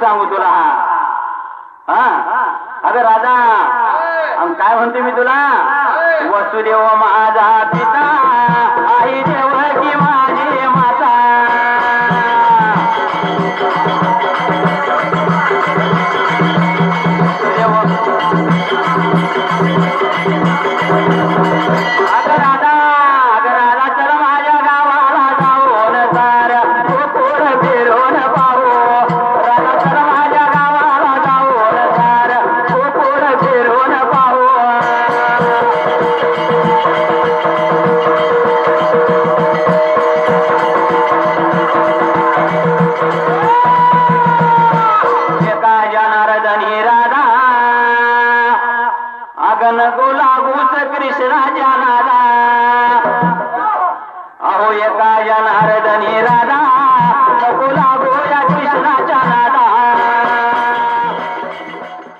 सांगू तुला हा. अरे राजा काय म्हणते मी तुला? वसुदेव महाजा पिता నారదని రాధా